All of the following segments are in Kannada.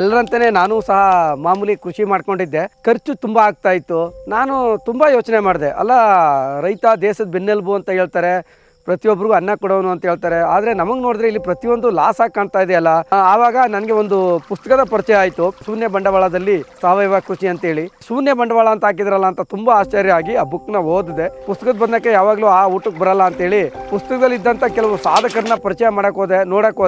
ಎಲ್ಲರಂತೆಯೇ ನಾನು ಸಹ ಮಾಮೂಲಿ ಕೃಷಿ ಮಾಡ್ಕೊಂಡಿದ್ದೆ. ಖರ್ಚು ತುಂಬ ಆಗ್ತಾ ಇತ್ತು. ನಾನು ತುಂಬ ಯೋಚನೆ ಮಾಡಿದೆ. ಅಲ್ಲ, ರೈತ ದೇಶದ ಬೆನ್ನೆಲುಬು ಅಂತ ಹೇಳ್ತಾರೆ ಪ್ರತಿಯೊಬ್ಬರಿಗೂ ಅನ್ನ ಕೊಡೋನು ಅಂತ ಹೇಳ್ತಾರೆ. ಆದರೆ ನಮಗೆ ನೋಡಿದ್ರೆ ಇಲ್ಲಿ ಪ್ರತಿಯೊಂದು ಲಾಸ್ ಆಗಿ ಕಾಣ್ತಾ ಇದೆಯಲ್ಲ ಆವಾಗ ನನಗೆ ಒಂದು ಪುಸ್ತಕದ ಪರಿಚಯ ಆಯಿತು. ಶೂನ್ಯ ಬಂಡವಾಳದಲ್ಲಿ ಸಾವಯವ ಕೃಷಿ ಅಂತೇಳಿ. ಶೂನ್ಯ ಬಂಡವಾಳ ಅಂತ ಹಾಕಿದ್ರಲ್ಲ ಅಂತ ತುಂಬ ಆಶ್ಚರ್ಯ ಆಗಿ ಆ ಬುಕ್ನ ಓದಿದೆ. ಪುಸ್ತಕದ ಬಂದಕ್ಕೆ ಯಾವಾಗಲೂ ಆ ಊಟಕ್ಕೆ ಬರಲ್ಲ ಅಂತೇಳಿ ಪುಸ್ತಕದಲ್ಲಿ ಇದ್ದಂಥ ಕೆಲವು ಸಾಧಕರನ್ನ ಪರಿಚಯ ಮಾಡೋಕ್ಕೆ ಹೋದೆ ನೋಡೋಕ್ಕೆ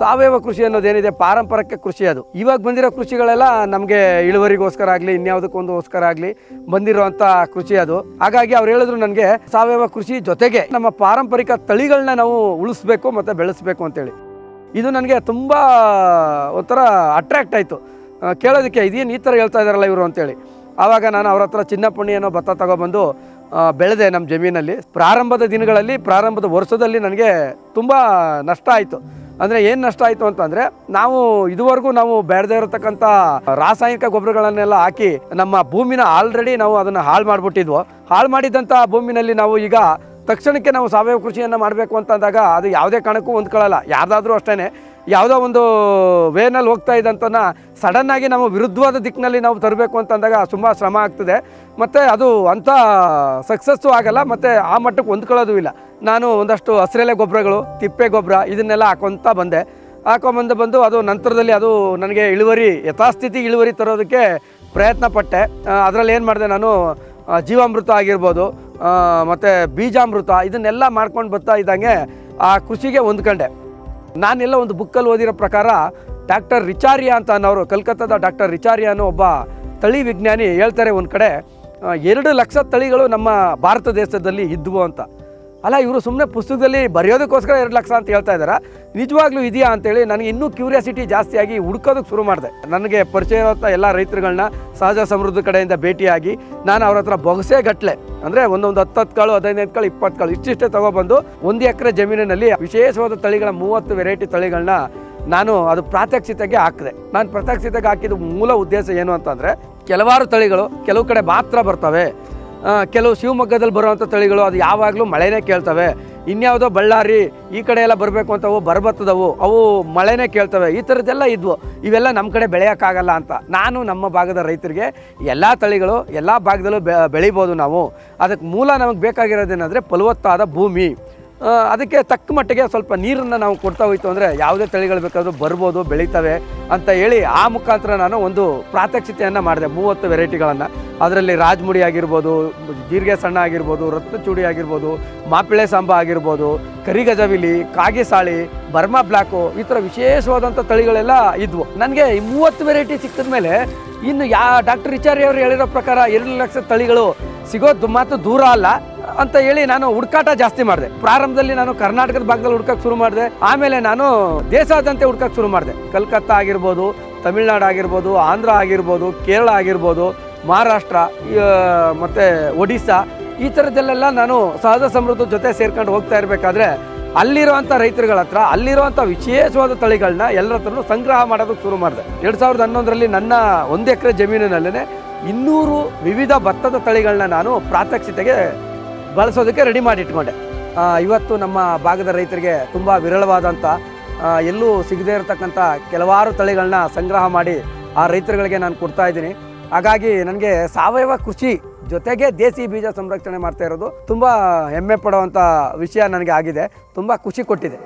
ಸಾವಯವ ಕೃಷಿ ಅನ್ನೋದೇನಿದೆ ಪಾರಂಪರಿಕ ಕೃಷಿ ಅದು. ಇವಾಗ ಬಂದಿರೋ ಕೃಷಿಗಳೆಲ್ಲ ನಮಗೆ ಇಳುವರಿಗೋಸ್ಕರ ಆಗಲಿ ಇನ್ಯಾವುದಕ್ಕೊಂದುಗೋಸ್ಕರ ಆಗಲಿ ಬಂದಿರುವಂಥ ಕೃಷಿ ಅದು. ಹಾಗಾಗಿ ಅವ್ರು ಹೇಳಿದ್ರು ನನಗೆ, ಸಾವಯವ ಕೃಷಿ ಜೊತೆಗೆ ನಮ್ಮ ಪಾರಂಪರಿಕ ತಳಿಗಳನ್ನ ನಾವು ಉಳಿಸ್ಬೇಕು ಮತ್ತು ಬೆಳೆಸಬೇಕು ಅಂತೇಳಿ. ಇದು ನನಗೆ ತುಂಬ ಒಂಥರ ಅಟ್ರ್ಯಾಕ್ಟ್ ಆಯಿತು. ಕೇಳೋದಕ್ಕೆ ಇದೇನು ಈ ಥರ ಹೇಳ್ತಾ ಇದ್ದಾರಲ್ಲ ಇವರು ಅಂತೇಳಿ. ಆವಾಗ ನಾನು ಅವ್ರ ಹತ್ರ ಚಿನ್ನಪುಣ್ಣಿ ಅನ್ನೋ ಭತ್ತ ತಗೊಬಂದು ಬೆಳೆದೆ ನಮ್ಮ ಜಮೀನಲ್ಲಿ. ಪ್ರಾರಂಭದ ದಿನಗಳಲ್ಲಿ, ಪ್ರಾರಂಭದ ವರ್ಷದಲ್ಲಿ ನನಗೆ ತುಂಬ ನಷ್ಟ ಆಯಿತು. ಅಂದರೆ ಏನು ನಷ್ಟ ಆಯಿತು ಅಂತಂದರೆ ನಾವು ಇದುವರೆಗೂ ನಾವು ಬೆಳೆದೇ ಇರತಕ್ಕಂಥ ರಾಸಾಯನಿಕ ಗೊಬ್ಬರಗಳನ್ನೆಲ್ಲ ಹಾಕಿ ನಮ್ಮ ಭೂಮಿನ ಆಲ್ರೆಡಿ ನಾವು ಅದನ್ನು ಹಾಳು ಮಾಡಿಬಿಟ್ಟಿದ್ವು. ಹಾಳು ಮಾಡಿದಂಥ ಭೂಮಿನಲ್ಲಿ ನಾವು ಈಗ ತಕ್ಷಣಕ್ಕೆ ನಾವು ಸಾವಯವ ಕೃಷಿಯನ್ನು ಮಾಡಬೇಕು ಅಂತಂದಾಗ ಅದು ಯಾವುದೇ ಕಾರಣಕ್ಕೂ ಹೊಂದ್ಕೊಳ್ಳಲ್ಲ ಯಾರ್ದಾದ್ರೂ ಅಷ್ಟೇ ಯಾವುದೋ ಒಂದು ವೇನಲ್ಲಿ ಹೋಗ್ತಾ ಇದ್ದಂತನ ಸಡನ್ನಾಗಿ ನಾವು ವಿರುದ್ಧವಾದ ದಿಕ್ಕಿನಲ್ಲಿ ನಾವು ತರಬೇಕು ಅಂತಂದಾಗ ತುಂಬ ಶ್ರಮ ಆಗ್ತದೆ. ಮತ್ತು ಅದು ಅಂಥ ಸಕ್ಸಸ್ಸು ಆಗಲ್ಲ, ಮತ್ತು ಆ ಮಟ್ಟಕ್ಕೆ ಹೊಂದ್ಕೊಳ್ಳೋದು ಇಲ್ಲ. ನಾನು ಒಂದಷ್ಟು ಹಸಿರೆಲೆ ಗೊಬ್ಬರಗಳು ತಿಪ್ಪೆ ಗೊಬ್ಬರ ಇದನ್ನೆಲ್ಲ ಹಾಕೊತ ಬಂದೆ. ಹಾಕೊಂಬಂದು ಬಂದು ಅದು ನಂತರದಲ್ಲಿ ಅದು ನನಗೆ ಇಳುವರಿ, ಯಥಾಸ್ಥಿತಿ ಇಳುವರಿ ತರೋದಕ್ಕೆ ಪ್ರಯತ್ನ ಪಟ್ಟೆ. ಅದರಲ್ಲಿ ಏನು ಮಾಡಿದೆ ನಾನು ಜೀವಾಮೃತ ಆಗಿರ್ಬೋದು ಮತ್ತು ಬೀಜಾಮೃತ ಇದನ್ನೆಲ್ಲ ಮಾಡ್ಕೊಂಡು ಬರ್ತಾ ಇದ್ದಂಗೆ ಆ ಕೃಷಿಗೆ ಹೊಂದ್ಕೊಂಡೆ. ನಾನೆಲ್ಲ ಒಂದು ಬುಕ್ಕಲ್ಲಿ ಓದಿರೋ ಪ್ರಕಾರ ಡಾಕ್ಟರ್ ರಿಚಾರಿಯಾ ಅಂತ ಅನ್ನೋರು ಕಲ್ಕತ್ತಾದ ಡಾಕ್ಟರ್ ರಿಚಾರ್ಯ ಅನ್ನೋ ಒಬ್ಬ ತಳಿ ವಿಜ್ಞಾನಿ ಹೇಳ್ತಾರೆ ಒಂದು ಕಡೆ ಎರಡು ಲಕ್ಷ ತಳಿಗಳು ನಮ್ಮ ಭಾರತ ದೇಶದಲ್ಲಿ ಇದ್ವು ಅಂತ. ಅಲ್ಲ, ಇವರು ಸುಮ್ಮನೆ ಪುಸ್ತಕದಲ್ಲಿ ಬರೆಯೋದಕ್ಕೋಸ್ಕರ ಎರಡು ಲಕ್ಷ ಅಂತ ಹೇಳ್ತಾ ಇದ್ದಾರೆ ನಿಜವಾಗ್ಲೂ ಇದೆಯಾ ಅಂತೇಳಿ ನನಗೆ ಇನ್ನೂ ಕ್ಯೂರಿಯಾಸಿಟಿ ಜಾಸ್ತಿಯಾಗಿ ಹುಡ್ಕೋದಕ್ಕೆ ಶುರು ಮಾಡಿದೆ. ನನಗೆ ಪರಿಚಯ ಇರೋಂಥ ಎಲ್ಲ ರೈತರುಗಳನ್ನ ಸಹಜ ಸಮೃದ್ಧ ಕಡೆಯಿಂದ ಭೇಟಿಯಾಗಿ ನಾನು ಅವ್ರ ಹತ್ರ ಬೊಗಸೆ ಗಟ್ಟಲೆ ಅಂದರೆ ಒಂದೊಂದು ಹತ್ತತ್ತು ಕಾಳು ಹದಿನೈದು ಕಾಳು ಇಪ್ಪತ್ತು ಕಾಳು ಇಷ್ಟಿಷ್ಟೇ ತೊಗೊಬಂದು ಒಂದು ಎಕರೆ ಜಮೀನಿನಲ್ಲಿ ವಿಶೇಷವಾದ ತಳಿಗಳ ಮೂವತ್ತು ವೆರೈಟಿ ತಳಿಗಳನ್ನ ನಾನು ಅದು ಪ್ರಾತ್ಯಕ್ಷಿತೆಗೆ ಹಾಕಿದೆ. ನಾನು ಪ್ರಾತ್ಯಕ್ಷಿತೆಗೆ ಹಾಕಿದ ಮೂಲ ಉದ್ದೇಶ ಏನು ಅಂತಂದರೆ, ಕೆಲವಾರು ತಳಿಗಳು ಕೆಲವು ಕಡೆ ಮಾತ್ರ ಬರ್ತವೆ. ಕೆಲವು ಶಿವಮೊಗ್ಗದಲ್ಲಿ ಬರುವಂಥ ತಳಿಗಳು ಅದು ಯಾವಾಗಲೂ ಮಳೆನೇ ಕೇಳ್ತವೆ. ಇನ್ಯಾವುದೋ ಬಳ್ಳಾರಿ, ಈ ಕಡೆ ಎಲ್ಲ ಬರಬೇಕು ಅಂತ ಅವು ಬರಬತ್ತದವು, ಅವು ಮಳೆನೇ ಕೇಳ್ತವೆ. ಈ ಥರದ್ದೆಲ್ಲ ಇದ್ವು. ಇವೆಲ್ಲ ನಮ್ಮ ಕಡೆ ಬೆಳೆಯೋಕ್ಕಾಗಲ್ಲ ಅಂತ. ನಾನು ನಮ್ಮ ಭಾಗದ ರೈತರಿಗೆ ಎಲ್ಲ ತಳಿಗಳು ಎಲ್ಲ ಭಾಗದಲ್ಲೂ ಬೆಳಿಬೋದು ನಾವು. ಅದಕ್ಕೆ ಮೂಲ ನಮಗೆ ಬೇಕಾಗಿರೋದೇನೆಂದರೆ ಫಲವತ್ತಾದ ಭೂಮಿ. ಅದಕ್ಕೆ ತಕ್ಕ ಮಟ್ಟಿಗೆ ಸ್ವಲ್ಪ ನೀರನ್ನು ನಾವು ಕೊಡ್ತಾ ಹೋಯ್ತು ಅಂದರೆ ಯಾವುದೇ ತಳಿಗಳು ಬೇಕಾದರೂ ಬರ್ಬೋದು, ಬೆಳೀತವೆ ಅಂತ ಹೇಳಿ ಆ ಮುಖಾಂತರ ನಾನು ಒಂದು ಪ್ರಾತ್ಯಕ್ಷಿತೆಯನ್ನು ಮಾಡಿದೆ. ಮೂವತ್ತು ವೆರೈಟಿಗಳನ್ನು. ಅದರಲ್ಲಿ ರಾಜ್ಮುಡಿ ಆಗಿರ್ಬೋದು, ಜೀರಿಗೆ ಸಣ್ಣ ಆಗಿರ್ಬೋದು, ರತ್ನಚೂಡಿ ಆಗಿರ್ಬೋದು, ಮಾಪಿಳೆ ಸಾಂಬ ಆಗಿರ್ಬೋದು, ಕರಿಗಜವಿಲಿ, ಕಾಗಿಸಾಳಿ, ಬರ್ಮಾ ಬ್ಲ್ಯಾಕು ಈ ಥರ ವಿಶೇಷವಾದಂಥ ತಳಿಗಳೆಲ್ಲ ಇದ್ವು. ನನಗೆ ಈ ಮೂವತ್ತು ವೆರೈಟಿ ಸಿಕ್ಕಿದ ಮೇಲೆ ಇನ್ನು ಯಾ ಡಾಕ್ಟರ್ ರಿಚಾರಿ ಅವರು ಹೇಳಿರೋ ಪ್ರಕಾರ ಎರಡು ಲಕ್ಷ ತಳಿಗಳು ಸಿಗೋದು ಮಾತು ದೂರ ಅಲ್ಲ. ಅಂತ ಹೇಳಿ ನಾನು ಹುಡುಕಾಟ ಜಾಸ್ತಿ ಮಾಡಿದೆ. ಪ್ರಾರಂಭದಲ್ಲಿ ನಾನು ಕರ್ನಾಟಕದ ಭಾಗದಲ್ಲಿ ಹುಡ್ಕಕ್ಕೆ ಶುರು ಮಾಡಿದೆ. ಆಮೇಲೆ ನಾನು ದೇಶಾದ್ಯಂತ ಹುಡ್ಕಕ್ಕೆ ಶುರು ಮಾಡಿದೆ. ಕಲ್ಕತ್ತಾ ಆಗಿರ್ಬೋದು, ತಮಿಳ್ನಾಡು ಆಗಿರ್ಬೋದು, ಆಂಧ್ರ ಆಗಿರ್ಬೋದು, ಕೇರಳ ಆಗಿರ್ಬೋದು, ಮಹಾರಾಷ್ಟ್ರ ಮತ್ತು ಒಡಿಸ್ಸಾ, ಈ ಥರದಲ್ಲೆಲ್ಲ ನಾನು ಸಹಜ ಸಮೃದ್ಧ ಜೊತೆ ಸೇರ್ಕೊಂಡು ಹೋಗ್ತಾ ಇರಬೇಕಾದ್ರೆ ಅಲ್ಲಿರುವಂಥ ರೈತರುಗಳ ಹತ್ರ, ಅಲ್ಲಿರುವಂಥ ವಿಶೇಷವಾದ ತಳಿಗಳನ್ನ ಎಲ್ಲರ ಹತ್ರನೂ ಸಂಗ್ರಹ ಮಾಡೋದಕ್ಕೆ ಶುರು ಮಾಡಿದೆ. ಎರಡು ಸಾವಿರದ ಹನ್ನೊಂದರಲ್ಲಿ ನನ್ನ ಒಂದು ಎಕರೆ ಜಮೀನಿನಲ್ಲೇ ಇನ್ನೂರು ವಿವಿಧ ಭತ್ತದ ತಳಿಗಳನ್ನ ನಾನು ಪ್ರಾತ್ಯಕ್ಷಿತೆಗೆ ಬಳಸೋದಕ್ಕೆ ರೆಡಿ ಮಾಡಿ ಇಟ್ಕೊಂಡೆ ಇವತ್ತು ನಮ್ಮ ಭಾಗದ ರೈತರಿಗೆ ತುಂಬ ವಿರಳವಾದಂಥ ಎಲ್ಲೂ ಸಿಗದೇ ಇರತಕ್ಕಂಥ ಕೆಲವಾರು ತಳಿಗಳನ್ನ ಸಂಗ್ರಹ ಮಾಡಿ ಆ ರೈತರುಗಳಿಗೆ ನಾನು ಕೊಡ್ತಾ ಇದ್ದೀನಿ. ಹಾಗಾಗಿ ನನಗೆ ಸಾವಯವ ಕೃಷಿ ಜೊತೆಗೆ ದೇಸಿ ಬೀಜ ಸಂರಕ್ಷಣೆ ಮಾಡ್ತಾ ಇರೋದು ತುಂಬ ಹೆಮ್ಮೆ ಪಡುವಂಥ ವಿಷಯ ನನಗೆ ಆಗಿದೆ. ತುಂಬ ಖುಷಿ ಕೊಟ್ಟಿದೆ.